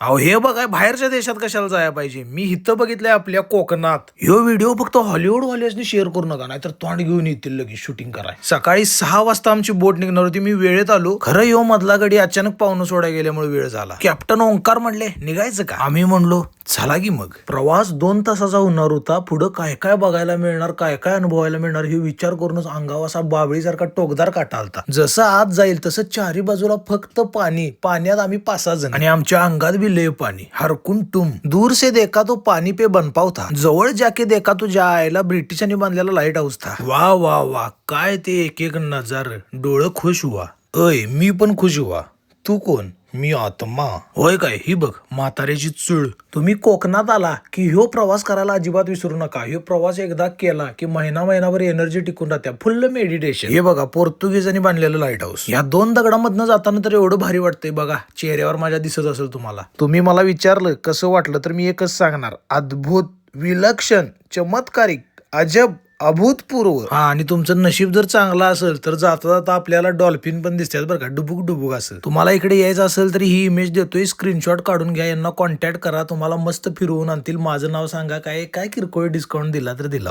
अहो हे बघा बाहेरच्या देशात कशाला जायला पाहिजे? मी इथं बघितलंय आपल्या कोकणात. ह्यो व्हिडिओ फक्त हॉलिवूड वाल्यासनी शेअर करू नका नाहीतर तोंड घेऊन येतील लगेच शूटिंग कराय सकाळी सहा वाजता आमची बोट निघणार होती मी वेळेत आलो. खरं यो मधला गडी अचानक पाहुणं सोडायला गेल्यामुळे वेळ झाला. कॅप्टन ओंकार म्हणले निघायचं का? आम्ही म्हणलो झाला की मग? प्रवास दोन तासाचा होणार होता. पुढं काय काय बघायला मिळणार काय काय अनुभवायला मिळणार हे विचार करूनच अंगावर असा बाबळीसारखा टोकदार काटा आलता. जसं आत जाईल तसं चारी बाजूला फक्त पाणी. पाण्यात आम्ही पाच सहा जण. आणि आमच्या अंगात बी लय पाणी. हरकून टुम. दूर से देखा तो पाणी पे बनपाव था जवळ जाके देखा तो ज्या आयला ब्रिटिशांनी बांधलेला लाइट हाऊस था. वा वा वा. काय ते एक एक नजार. डोळं खुश हुआ अय मी पण खुश हुआ तू कोण? मी आत्मा. होय काय? ही बघ म्हाताऱ्याची चूळ. तुम्ही कोकणात आला की ह्यो प्रवास करायला अजिबात विसरू नका. ह्यो प्रवास एकदा केला की महिना महिनाभर एनर्जी टिकून राहत्या. फुल्ल मेडिटेशन हे बघा पोर्तुगीजांनी बांधलेलं लाइट हाऊस या दोन दगडामधनं जाताना तर एवढं भारी वाटतंय बघा. चेहऱ्यावर माझ्या दिसत असेल तुम्हाला. तुम्ही मला विचारलं कसं वाटलं? तर मी एकच सांगणार. अद्भुत विलक्षण चमत्कारिक अजब अभूतपूर्व. हा आणि तुमचं नशीब जर चांगलं असेल तर जाता जाता आपल्याला डॉल्फिन पण दिसतात बरं का. डुबुक डुबुक असं. तुम्हाला इकडे यायचं असेल तर ही इमेज देतोय. स्क्रीनशॉट काढून घ्या. यांना कॉन्टॅक्ट करा. तुम्हाला मस्त फिरवून आणतील. माझं नाव सांगा. काय काय किरकोळ डिस्काउंट दिला तर दिला.